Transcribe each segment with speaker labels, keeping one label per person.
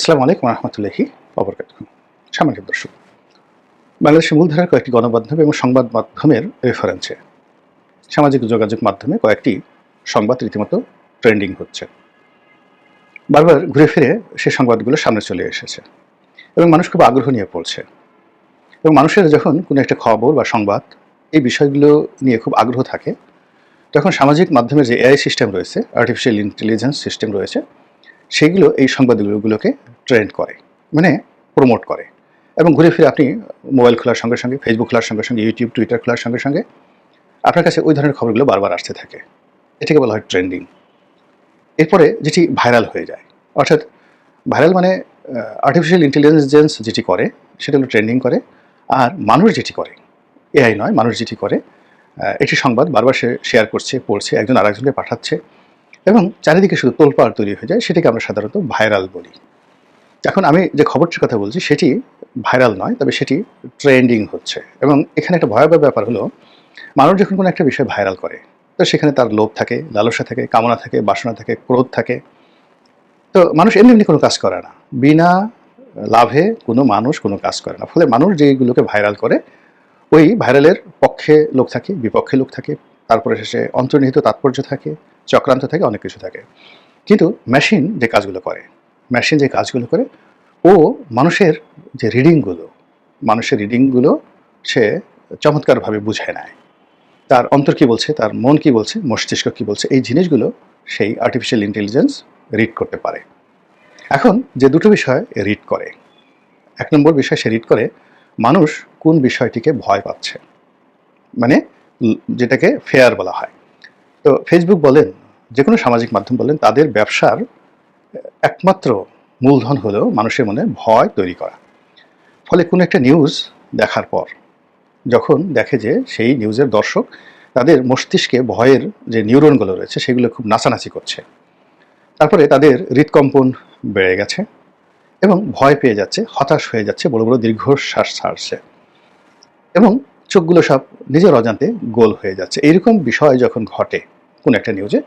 Speaker 1: আসসালামু আলাইকুম রহমতুল্লাহি অবরকাত সামাজিক দর্শক, বাংলাদেশের মূলধারার কয়েকটি গণমাধ্যম এবং সংবাদ মাধ্যমের রেফারেন্সে সামাজিক যোগাযোগ মাধ্যমে কয়েকটি সংবাদ রীতিমতো ট্রেন্ডিং হচ্ছে। বারবার ঘুরে ফিরে সে সংবাদগুলো সামনে চলে এসেছে এবং মানুষ খুব আগ্রহ নিয়ে পড়ছে। এবং মানুষের যখন কোনো একটা খবর বা সংবাদ এই বিষয়গুলো নিয়ে খুব আগ্রহ থাকে, তখন সামাজিক মাধ্যমের যে এআই সিস্টেম রয়েছে আর্টিফিশিয়াল ইন্টেলিজেন্স সিস্টেম রয়েছে, সেগুলো এই সংবাদগুলোকে ট্রেন্ড করে মানে প্রমোট করে। এবং ঘুরে ফিরে আপনি মোবাইল খোলার সঙ্গে সঙ্গে ফেসবুক খোলার সঙ্গে সঙ্গে ইউটিউব টুইটার খোলার সঙ্গে সঙ্গে, আপনার কাছে ওই ধরনের খবরগুলো বারবার আসতে থাকে। এটাকে বলা হয় ট্রেন্ডিং এরপরে যেটি ভাইরাল হয়ে যায়, অর্থাৎ ভাইরাল মানে আর্টিফিশিয়াল ইন্টেলিজেন্স যেটি করে, সেটা হলো ট্রেন্ডিং করে, আর মানুষ যেটি করে এআই নয়, মানুষ যেটি করে একটি সংবাদ বারবার সে শেয়ার করছে, পড়ছে, একজন আরেকজনকে পাঠাচ্ছে, এবং চারিদিকে শুধু তোলপাড় তৈরি হয়ে যায়, সেটাকে আমরা সাধারণত ভাইরাল বলি। এখন আমি যে খবরটির কথা বলছি, সেটি ভাইরাল নয়, তবে সেটি ট্রেন্ডিং হচ্ছে। এবং এখানে একটা ভয়াবহ ব্যাপার হলো, মানুষ যখন কোনো একটা বিষয় ভাইরাল করে, তো সেখানে তার লোভ থাকে, লালসা থাকে, কামনা থাকে, বাসনা থাকে, ক্রোধ থাকে। তো মানুষ এমনি এমনি কোনো কাজ করে না। বিনা লাভে কোনো মানুষ কোনো কাজ করে না। ফলে মানুষ যেগুলোকে ভাইরাল করে, ওই ভাইরালের পক্ষে লোক থাকে, বিপক্ষে লোক থাকে, তারপরে শেষে অন্তর্নিহিত তাৎপর্য থাকে, চক্রান্ত থাকে, অনেক কিছু থাকে। কিন্তু মেশিন যে কাজগুলো করে মেশিন যে কাজগুলো করে, ও মানুষের যে রিডিংগুলো মানুষের রিডিংগুলো সে চমৎকারভাবে বুঝে নেয়। তার অন্তর কী বলছে, তার মন কী বলছে, মস্তিষ্ক কী বলছে, এই জিনিসগুলো সেই আর্টিফিশিয়াল ইন্টেলিজেন্স রিড করতে পারে। এখন যে দুটো বিষয় রিড করে, এক নম্বর বিষয় সে রিড করে মানুষ কোন বিষয়টিকে ভয় পাচ্ছে মানে যেটাকে ফেয়ার বলা হয়। তো ফেসবুক বলেন যে কোনো সামাজিক মাধ্যম বলেন, তাদের ব্যবসার একমাত্র মূলধন হলো মানুষের মনে ভয় তৈরি করা। ফলে কোনো একটা নিউজ দেখার পর, যখন দেখে যে সেই নিউজের দর্শক তাদের মস্তিষ্কে ভয়ের যে নিউরনগুলো রয়েছে সেগুলো খুব নাচানাচি করছে। তারপরে তাদের হৃদকম্পন বেড়ে গেছে এবং ভয় পেয়ে যাচ্ছে, হতাশ হয়ে যাচ্ছে, বড় বড় দীর্ঘশ্বাস ছাড়ছে এবং চোখগুলো সব নিজের অজান্তে গোল হয়ে যাচ্ছে। এইরকম বিষয় যখন ঘটে কোন একটা নিউজে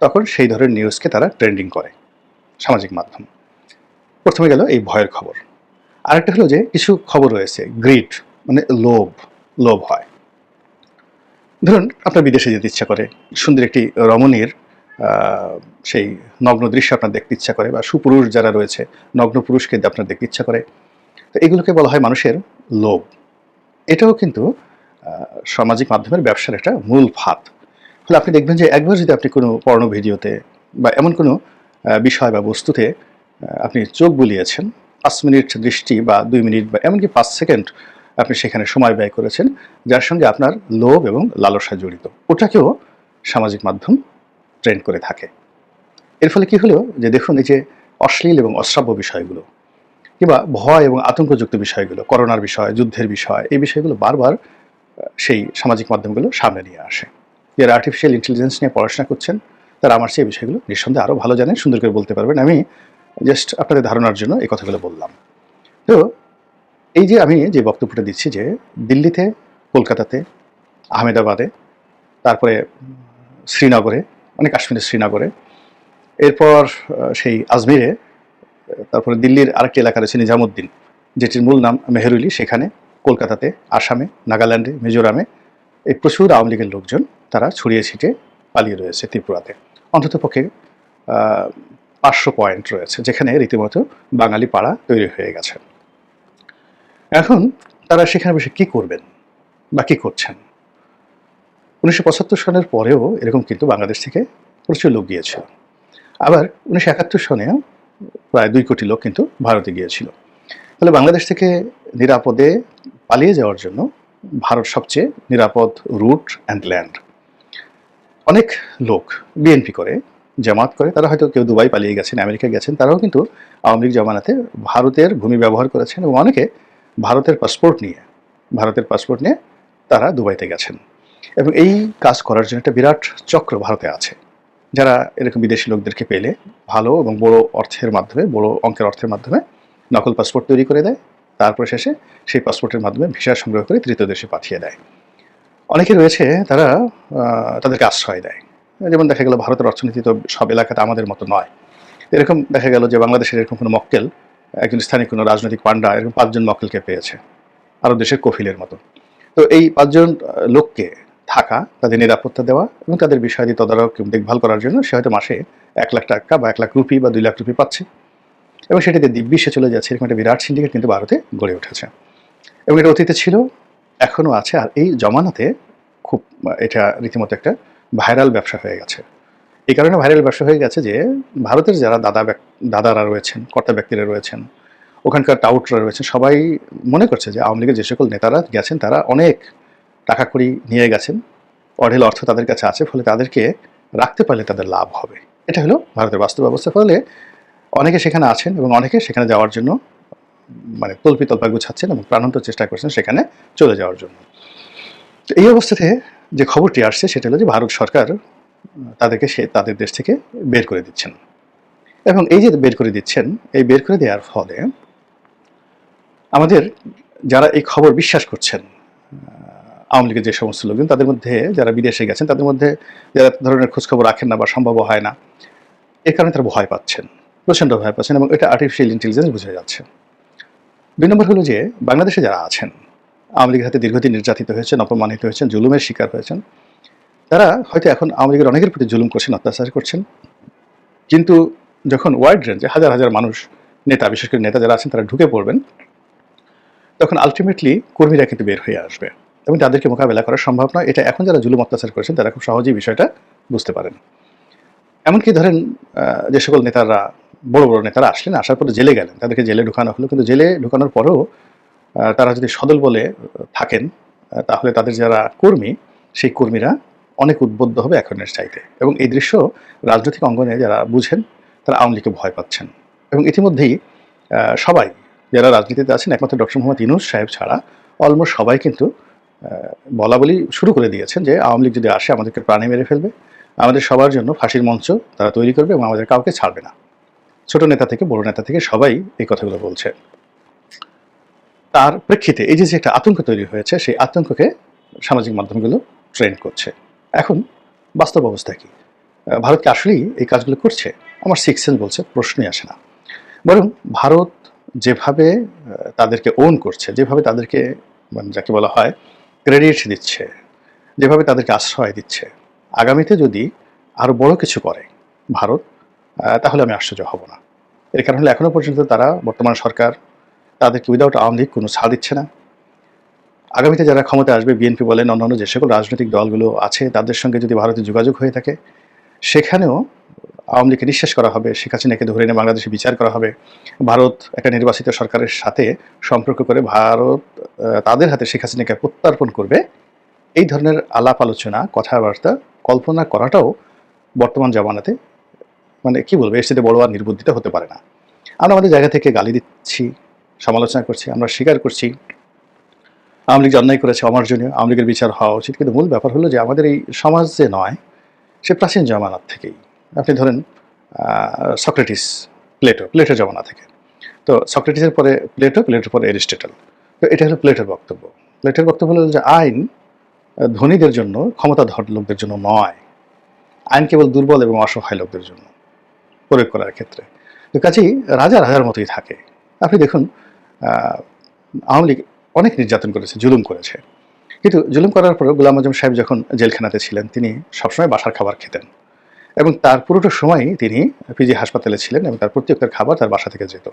Speaker 1: তখন সেই ধরনের নিউজকে তারা ট্রেন্ডিং করে। সামাজিক মাধ্যম। প্রথমে গেল এই ভয়ের খবর। আরেকটা হলো যে কিছু খবর রয়েছে গ্রিড মানে লোভ লোভ হয়। ধরুন আপনার বিদেশে যেতে ইচ্ছা করে, সুন্দর একটি রমণীর সেই নগ্ন দৃশ্য আপনার দেখতে ইচ্ছা করে, বা সুপুরুষ যারা রয়েছে, নগ্ন পুরুষকে আপনার দেখতে ইচ্ছা করে। তো এগুলোকে বলা হয় মানুষের লোভ। এটাও কিন্তু সামাজিক মাধ্যমের ব্যবসার একটা মূল ফাঁদ। ফলে আপনি দেখবেন যে একবার যদি আপনি কোনো পর্ণ ভিডিওতে বা এমন কোনো বিষয় বা বস্তুতে আপনি চোখ বুলিয়েছেন, পাঁচ মিনিট দৃষ্টি বা দুই মিনিট বা এমনকি পাঁচ সেকেন্ড আপনি সেখানে সময় ব্যয় করেছেন, যার সঙ্গে আপনার লোভ এবং লালসা জড়িত। ওটাকেও সামাজিক মাধ্যম ট্রেন্ড করে থাকে। এর ফলে কি হলো? যে দেখুন, এই যে অশ্লীল এবং অশ্রাব্য বিষয়গুলো, কিংবা ভয় এবং আতঙ্কযুক্ত বিষয়গুলো, করোনার বিষয়, যুদ্ধের বিষয়, এই বিষয়গুলো বারবার সেই সামাজিক মাধ্যমগুলো সামনে নিয়ে আসে। যারা আর্টিফিশিয়াল ইন্টেলিজেন্স নিয়ে পড়াশোনা করছেন তারা আমার সেই বিষয়গুলো নিঃসন্দেহে আরও ভালো জানেন, সুন্দর করে বলতে পারবেন। আমি জাস্ট আপনাদের ধারণার জন্য এই কথাগুলো বললাম। তো এই যে আমি যে বক্তব্যটা দিচ্ছি যে দিল্লিতে, কলকাতাতে, আহমেদাবাদে, তারপরে শ্রীনগরে মানে কাশ্মীরের শ্রীনগরে, এরপর সেই আজমিরে, তারপরে দিল্লির আরেকটি এলাকা রয়েছে নিজামুদ্দিন, যেটির মূল নাম মেহেরুলি সেখানে কলকাতাতে, আসামে, নাগাল্যান্ডে, মিজোরামে এই প্রচুর আওয়ামী লীগের লোকজন তারা ছড়িয়ে ছিটিয়ে পালিয়ে রয়েছে ত্রিপুরাতে। অন্ততপক্ষে পাঁচশো পয়েন্ট রয়েছে, যেখানে রীতিমতো বাঙালি পাড়া তৈরি হয়ে গেছে। এখন তারা সেখানে বসে কী করবেন বা কী করছেন? উনিশশো পঁচাত্তর সনের পরেও এরকম কিন্তু বাংলাদেশ থেকে প্রচুর লোক গিয়েছিল। আবার উনিশশো একাত্তর সনেও প্রায় দুই কোটি লোক কিন্তু ভারতে গিয়েছিল। তাহলে বাংলাদেশ থেকে নিরাপদে পালিয়ে যাওয়ার জন্য ভারত সবচেয়ে নিরাপদ রুট অ্যান্ড ল্যান্ড। অনেক লোক বিএনপি করে জামাত করে, তারা হয়তো কেউ দুবাই পালিয়ে গেছেন, আমেরিকা গেছেন, তারাও কিন্তু আওয়ামী লীগ জমানাতে ভারতের ভূমি ব্যবহার করেছেন এবং অনেকে ভারতের পাসপোর্ট নিয়ে, ভারতের পাসপোর্ট নিয়ে তারা দুবাইতে গেছেন। এবং এই কাজ করার জন্য একটা বিরাট চক্র ভারতে আছে। যারা এরকম বিদেশি লোকদেরকে পেলে ভালো এবং বড় অর্থের মাধ্যমে, বড় অঙ্কের অর্থের মাধ্যমে নকল পাসপোর্ট তৈরি করে দেয়। তারপর শেষে সেই পাসপোর্টের মাধ্যমে ভিসা সংগ্রহ করে তৃতীয় দেশে পাঠিয়ে দেয়। অনেকে রয়েছে, তারা তাদেরকে আশ্রয় দেয়। যেমন দেখা গেল ভারতের অর্থনীতি তো সব এলাকাতে আমাদের মতো নয়। এরকম দেখা গেল যে বাংলাদেশের এরকম কোনো মক্কেল, একজন স্থানীয় কোনো রাজনৈতিক পান্ডা এরকম পাঁচজন মক্কেলকে পেয়েছে। আরও দেশের কফিলের মতো। তো এই পাঁচজন লোককে থাকা, তাদের নিরাপত্তা দেওয়া এবং তাদের বিষয়াদি তদারক দেখভাল করার জন্য সে হয়তো মাসে এক লাখ টাকা বা এক লাখ রুপি বা দুই লাখ রুপি পাচ্ছে। এবং সেটাতে দিব্যিসে চলে যাচ্ছে, এরকম একটা বিরাট সিন্ডিকেট কিন্তু ভারতে গড়ে উঠেছে। এবং এটা অতীতে ছিল এখনও আছে, আর এই জমানাতে খুব, এটা রীতিমতো একটা ভাইরাল ব্যবসা হয়ে গেছে। এই কারণে ভাইরাল ব্যবসা হয়ে গেছে যে, ভারতের যারা দাদা দাদারা রয়েছেন, কর্তা ব্যক্তিরা রয়েছেন, ওখানকার টাউটরা রয়েছেন, সবাই মনে করছে যে আওয়ামী লীগের যে সকল নেতারা গেছেন, তারা অনেক টাকা কড়ি নিয়ে গেছেন, অঢেল অর্থ তাদের কাছে আছে, ফলে তাদেরকে রাখতে পারলে তাদের লাভ হবে। এটা হলো ভারতের বাস্তব অবস্থা, ফলে অনেকে সেখানে আছেন এবং অনেকে সেখানে যাওয়ার জন্য মানে তল্পি তল্পা গুছাচ্ছেন এবং প্রাণান্ত চেষ্টা করছেন সেখানে চলে যাওয়ার জন্য। এই অবস্থাতে যে খবরটি আসছে সেটা হলো যে ভারত সরকার তাদেরকে সে, তাদের দেশ থেকে বের করে দিচ্ছেন। এবং এই যে বের করে দিচ্ছেন, এই বের করে দেওয়ার ফলে আমাদের যারা এই খবর বিশ্বাস করছেন আওয়ামী লীগের যে সমস্ত লোকজন, তাদের মধ্যে যারা বিদেশে গেছেন, তাদের মধ্যে যারা ধরনের খোঁজখবর রাখেন না বা সম্ভব হয় না, এ কারণে তারা ভয় পাচ্ছেন, প্রচণ্ড ভয় পাচ্ছেন এবং এটা আর্টিফিশিয়াল ইন্টেলিজেন্স বোঝা যাচ্ছে। দুই নম্বর হলো যে, বাংলাদেশে যারা আছেন, আওয়ামী লীগের হাতে দীর্ঘদিন নির্যাতিত হয়েছেন, অপমানিত হয়েছেন, জুলুমের শিকার হয়েছেন, তারা হয়তো এখন আওয়ামী লীগের অনেকের প্রতি জুলুম করছেন, অত্যাচার করছেন। কিন্তু যখন ওয়াইড রেঞ্জে হাজার হাজার মানুষ, নেতা, বিশেষ করে নেতা যারা আছেন, তারা ঢুকে পড়বেন, তখন আলটিমেটলি কর্মীরা কিন্তু বের হয়ে আসবে এবং তাদেরকে মোকাবেলা করা সম্ভব নয়। এটা এখন যারা জুলুম, অত্যাচার করেছেন, তারা খুব সহজেই বিষয়টা বুঝতে পারেন। এমনকি ধরেন যে সকল নেতারা বড় বড় নেতারা আসলেন, আসার পরে জেলে গেলেন। তাদেরকে জেলে ঢুকানো হলো। কিন্তু জেলে ঢুকানোর পরেও তারা যদি সদল বলে থাকেন তাহলে তাদের যারা কর্মী, সেই কর্মীরা অনেক উদ্বুদ্ধ হবে এখনের চাইতে। এবং এই দৃশ্য রাজনৈতিক অঙ্গনে যারা বুঝেন, তারা আওয়ামী লীগকে ভয় পাচ্ছেন। এবং ইতিমধ্যেই সবাই যারা রাজনীতিতে আছেন, একমাত্র ডক্টর মোহাম্মদ ইনুস সাহেব ছাড়া, অলমোস্ট সবাই কিন্তু বলা বলি শুরু করে দিয়েছেন যে, আওয়ামী লীগ যদি আসে, আমাদেরকে প্রাণে মেরে ফেলবে। আমাদের সবার জন্য ফাঁসির মঞ্চ তারা তৈরি করবে এবং আমাদের কাউকে ছাড়বে না। ছোট নেতা থেকে বড় নেতা থেকে সবাই এই কথাগুলো বলছে। তার প্রেক্ষিতে এই যে যে একটা আতঙ্ক তৈরি হয়েছে সেই আতঙ্ককে সামাজিক মাধ্যমগুলো ট্রেন্ড করছে। এখন বাস্তব অবস্থা কি? আহ, ভারত কি আসলেই এই কাজগুলো করছে? আমার সিক্স সেন্স বলছে প্রশ্নই আসে না। বরং ভারত যেভাবে তাদেরকে ওন করছে যেভাবে তাদেরকে মানে যাকে বলা হয় ক্রেডিট দিচ্ছে যেভাবে তাদেরকে আশ্রয় দিচ্ছে আগামীতে যদি আরও বড় কিছু করে ভারত তাহলে আমি আশ্চর্য হব না। এর কারণ হলো এখনও পর্যন্ত তারা বর্তমান সরকার তাদেরকে উইদাউট আওয়ামী লীগ কোনো ছাড় দিচ্ছে না। আগামীতে যারা ক্ষমতা আসবে বিএনপি বলেন, অন্যান্য যে সকল রাজনৈতিক দলগুলো আছে, তাদের সঙ্গে যদি ভারতে যোগাযোগ হয়ে থাকে, সেখানেও আওয়ামী লীগকে নিঃশেষ করা হবে। শেখ হাসিনাকে ধরে এনে বাংলাদেশে বিচার করা হবে। ভারত একটা নির্বাচিত সরকারের সাথে সম্পর্ক করে ভারত তাদের হাতে শেখ হাসিনাকে প্রত্যার্পণ করবে। এই ধরনের আলাপ আলোচনা, কথাবার্তা, কল্পনা করাটাও বর্তমান জামানাতে মানে কি বলব, এর সাথে বড় আর নির্বুদ্ধিত হতে পারে না। আমরা আমাদের জায়গা থেকে গালি দিচ্ছি, সমালোচনা করছি, আমরা স্বীকার করছি। আওয়ামী লীগ অন্যায় করেছে, অমার্জনীয়, আওয়ামী লীগের বিচার হওয়া উচিত। কিন্তু মূল ব্যাপার হলো যে আমাদের এই সমাজ যে নয়, সে প্রাচীন জমানার থেকেই। আপনি ধরেন সক্রেটিস, প্লেটো প্লেটোর জমানা থেকে। তো সক্রেটিসের পরে প্লেটো, প্লেটোর পরে এরিস্টেটল তো এটা হলো প্লেটোর বক্তব্য। প্লেটোর বক্তব্য হলো যে আইন, ধনীদের জন্য, ক্ষমতাধর লোকদের জন্য নয়। আইন কেবল দুর্বল এবং অসহায় লোকদের জন্য। প্রয়োগ করার ক্ষেত্রে। তো কাজেই রাজা রাজার মতোই থাকে। আপনি দেখুন আওয়ামী লীগ অনেক নির্যাতন করেছে, জুলুম করেছে। কিন্তু জুলুম করার পর গোলাম আজম সাহেব যখন জেলখানাতে ছিলেন, তিনি সবসময় বাসার খাবার খেতেন। এবং তার পুরোটা সময়ই তিনি পিজি হাসপাতালে ছিলেন এবং তার প্রত্যেকটার খাবার তার বাসা থেকে যেত।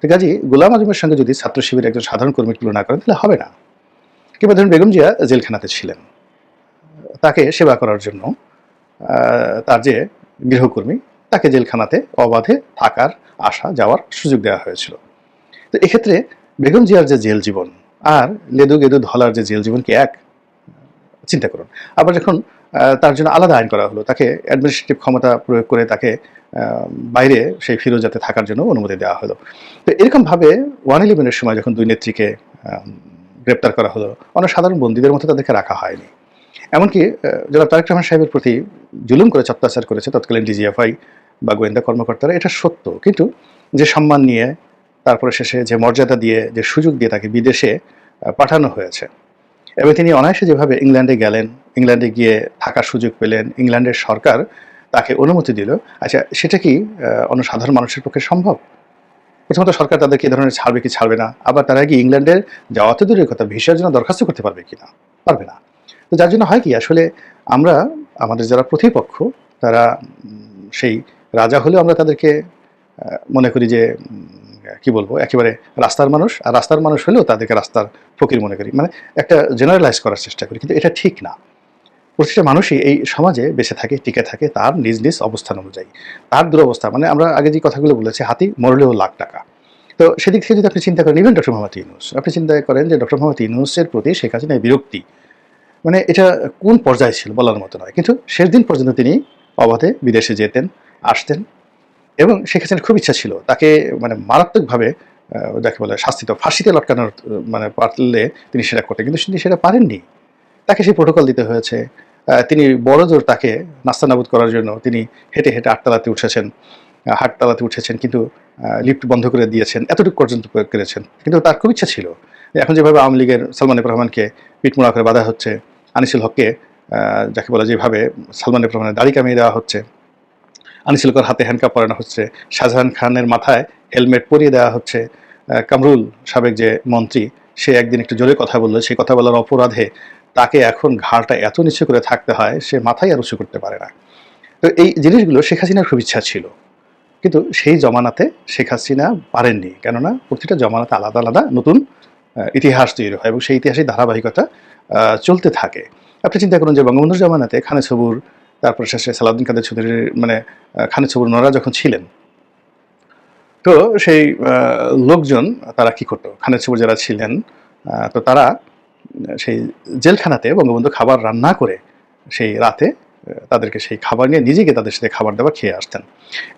Speaker 1: তো কাজে গোলাম আজমের সঙ্গে যদি ছাত্র শিবিরের একজন সাধারণ কর্মীর তুলনা করেন, তাহলে হবে না। কিংবা ধরুন বেগম জিয়া জেলখানাতে ছিলেন। তাকে সেবা করার জন্য তার যে গৃহকর্মী তাকে জেলখানাতে অবাধে থাকার আসা যাওয়ার সুযোগ দেওয়া হয়েছিল। তো এক্ষেত্রে বেগম জিয়ার যে জেল জীবন আর লেদু গেদু ধলার যে জেল জীবন কি এক? চিন্তা করুন। আবার যখন তার জন্য আলাদা আইন করা হলো, তাকে অ্যাডমিনিস্ট্রেটিভ ক্ষমতা প্রয়োগ করে তাকে বাইরে সেই ফিরোজাতে থাকার জন্য অনুমতি দেওয়া হলো। তো এরকমভাবে ওয়ান ইলেভেনের সময় যখন দুই নেত্রীকে গ্রেপ্তার করা হলো অনেক সাধারণ বন্দীদের মতো তাদেরকে রাখা হয়নি। এমনকি জনাব তারেক রহমান সাহেবের প্রতি জুলুম করে অত্যাচার করেছে তৎকালীন ডিজিএফআই বা গোয়েন্দা কর্মকর্তারা, এটা সত্য। কিন্তু যে সম্মান নিয়ে, তারপরে শেষে যে মর্যাদা দিয়ে, যে সুযোগ দিয়ে তাকে বিদেশে পাঠানো হয়েছে। এবং তিনি অনায়াসে যেভাবে ইংল্যান্ডে গেলেন, ইংল্যান্ডে গিয়ে থাকার সুযোগ পেলেন, ইংল্যান্ডের সরকার তাকে অনুমতি দিল। আচ্ছা সেটা কি অন্য সাধারণ মানুষের পক্ষে সম্ভব? প্রথমত সরকার তাদেরকে এ ধরনের ছাড়বে কি ছাড়বে না? আবার তারা কি ইংল্যান্ডের যাওয়াতে দূরের কথা, ভিসার জন্য দরখাস্ত করতে পারবে কি না? পারবে না। তো যার জন্য হয় কি, আসলে আমরা, আমাদের যারা প্রতিপক্ষ, তারা সেই রাজা হলেও আমরা তাদেরকে মনে করি যে কি বলব, একেবারে রাস্তার মানুষ, আর রাস্তার মানুষ হলেও তাদেরকে রাস্তার ফকির মনে করি। মানে একটা জেনারেলাইজ করার চেষ্টা করি, কিন্তু এটা ঠিক না। প্রতিটা মানুষই এই সমাজে বেঁচে থাকে, টিকে থাকে, তার নিজ নিজ অবস্থান অনুযায়ী। তার দুরবস্থা মানে আমরা আগে যে কথাগুলো বলেছি, হাতি মরলেও লাখ টাকা। তো সেদিক থেকে যদি আপনি চিন্তা করেন ইভেন ডক্টর মোহাম্মদ ইউনুস, আপনি চিন্তা করেন যে ডক্টর মোহাম্মদ ইউনুসের প্রতি শেখ হাসিনার বিরক্তি মানে এটা কোন পর্যায়ে ছিল বলার মতো নয়। কিন্তু শেষ দিন পর্যন্ত তিনি অবাধে বিদেশে যেতেন আসতেন এবং শেখ খুব ইচ্ছা ছিল তাকে মানে মারাত্মকভাবে যাকে বলে শাস্তিত ফাঁসিতে লটকানোর মানে পারলে তিনি সেটা করতেন। কিন্তু তিনি সেটা পারেননি। তাকে সেই প্রোটোকল দিতে হয়েছে। তিনি বড় জোর তাকে নাস্তানাবুদ করার জন্য তিনি হেঁটে হেঁটে আটতলাতে উঠেছেন হাটতলাতে উঠেছেন কিন্তু লিফট বন্ধ করে দিয়েছেন, এতটুকু পর্যন্ত করে- করেছেন কিন্তু তার খুব ইচ্ছা ছিল। এখন যেভাবে আওয়ামী লীগের সালমান রহমানকে পিটমোড়া করে বাধা হচ্ছে, আনিসুল হককে যাকে বলে যেভাবে সালমান রহমানের দাড়ি কামিয়ে দেওয়া হচ্ছে আনিসুল হকের হাতে হ্যান্ডকাপ পরানো হচ্ছে। শাহজাহান খানের মাথায় হেলমেট পরিয়ে দেওয়া হচ্ছে কামরুল সাবেক যে মন্ত্রী, সে একদিন একটু জোরে কথা বলল। সেই কথা বলার অপরাধে তাকে এখন ঘাড়টা এত নিচু করে থাকতে হয়, সে মাথায় আর উঁচু করতে পারে না। তো এই জিনিসগুলো শেখ হাসিনার খুব ইচ্ছা ছিল। কিন্তু সেই জমানাতে শেখ হাসিনা পারেননি। কেননা প্রতিটা জমানাতে আলাদা আলাদা নতুন ইতিহাস তৈরি হয় এবং সেই ইতিহাসের ধারাবাহিকতা চলতে থাকে। আপনি চিন্তা করুন যে বঙ্গবন্ধুর জমানাতে খানে সবুর তারপর শেষে সালাউদ্দিন কাদের চৌধুরীর মানে আহ, খানে সবুর নোরা যখন ছিলেন তো সেই লোকজন তারা কি করতো? খানে সবুর যারা ছিলেন তো তারা সেই জেলখানাতে বঙ্গবন্ধু খাবার রান্না করে সেই রাতে তাদেরকে সেই খাবার নিয়ে নিজেকে তাদের সাথে খাবার দাবার খেয়ে আসতেন।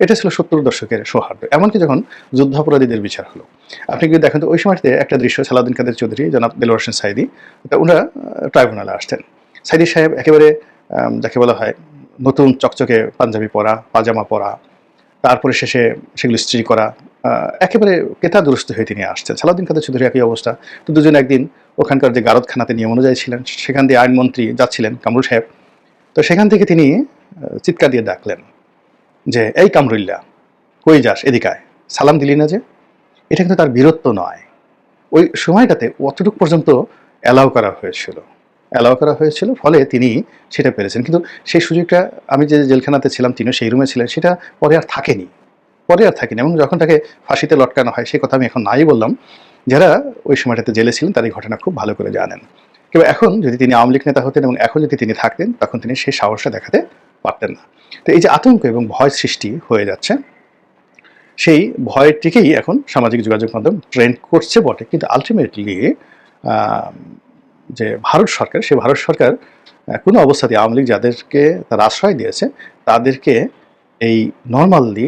Speaker 1: এটা ছিল সত্তর দশকের সৌহার্দ্য। এমনকি যখন যুদ্ধাপরাধীদের বিচার হলো। আপনি যদি দেখেন তো ওই সময়তে একটা দৃশ্য সালাউদ্দিন কাদের চৌধুরী জনাব দেলোয়ার হোসেন সাইদি তো ওনারা ট্রাইব্যুনালে আসতেন। সাইদি সাহেব একেবারে যাকে বলা হয় নতুন চকচকে পাঞ্জাবি পরা, পাজামা পরা, তারপরে শেষে সেগুলো স্ত্রী করা একেবারে কেতা দুরস্ত হয়ে তিনি আসছেন। সালাউদ্দিন কাদের চৌধুরী একই অবস্থা। তো দুজন একদিন ওখানকার যে গারদখানাতে নিয়ম অনুযায়ী ছিলেন, সেখান দিয়ে আইনমন্ত্রী যাচ্ছিলেন কামরুল সাহেব। তো সেখান থেকে তিনি চিৎকার দিয়ে ডাকলেন যে, এই কামরুল্লা, কই যাস এদিকায়? সালাম দিলি না যে? এটা কিন্তু তার বীরত্ব নয়। ওই সময়টাতে অতটুকু পর্যন্ত অ্যালাউ করা হয়েছিল। অ্যালাউ করা হয়েছিল, ফলে তিনি সেটা পেরেছেন। কিন্তু সেই সুযোগটা আমি যে জেলখানাতে ছিলাম, তিনিও সেই রুমে ছিলেন, সেটা পরে আর থাকেনি। পরে আর থাকেনি। এবং যখন তাকে ফাঁসিতে লটকানো হয় সেই কথা আমি এখন নাই বললাম। যারা ওই সময়টাতে জেলে ছিলেন, তার এই ঘটনা খুব ভালো করে জানেন। কিন্তু এখন যদি তিনি আওয়ামী লীগ নেতা হতেন এবং এখন যদি তিনি থাকতেন, তখন তিনি সেই সাহসটা দেখাতে পারতেন না। তো এই যে আতঙ্ক এবং ভয় সৃষ্টি হয়ে যাচ্ছে, সেই ভয়টিকেই এখন সামাজিক যোগাযোগ মাধ্যম ট্রেন্ড করছে বটে। কিন্তু আলটিমেটলি যে ভারত সরকার, সেই ভারত সরকার কোনো অবস্থাতে আওয়ামী লীগ যাদেরকে তার আশ্রয় দিয়েছে, তাদেরকে এই নর্মালি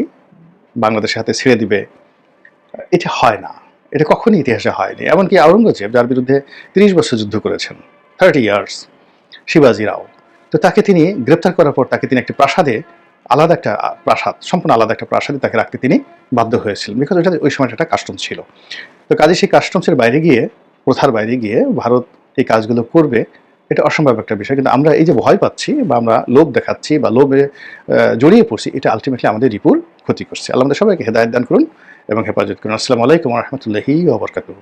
Speaker 1: বাংলাদেশের হাতে ছেড়ে দিবে, এটা হয় না। এটা কখনই ইতিহাসে হয়নি। এমনকি আওরঙ্গজেব, যার বিরুদ্ধে তিরিশ বছর যুদ্ধ করেছেন থার্টি ইয়ার্স শিবাজি রাও। তো তাকে তিনি গ্রেপ্তার করার পর তাকে তিনি একটি প্রাসাদে আলাদা একটা প্রাসাদ, সম্পূর্ণ আলাদা একটা প্রাসাদে তাকে রাখতে তিনি বাধ্য হয়েছিলেন। বিকজ ওটা ওই সময়টা একটা কাস্টম ছিল। তো কাজে সেই কাস্টমসের বাইরে গিয়ে, প্রথার বাইরে গিয়ে ভারত এই কাজগুলো করবে, এটা অসম্ভব একটা বিষয়। কিন্তু আমরা এই যে ভয় পাচ্ছি বা আমরা লোভ দেখাচ্ছি বা লোভে জড়িয়ে পড়ছি, এটা আলটিমেটলি আমাদের রিপুর ক্ষতি করছে। আল্লাহ আমাদের সবাইকে হেদায়ত দান করুন এবং হেফাজত করুন। আসসালামু আলাইকুম রহমতুল্লাহি ওবরকাতুহ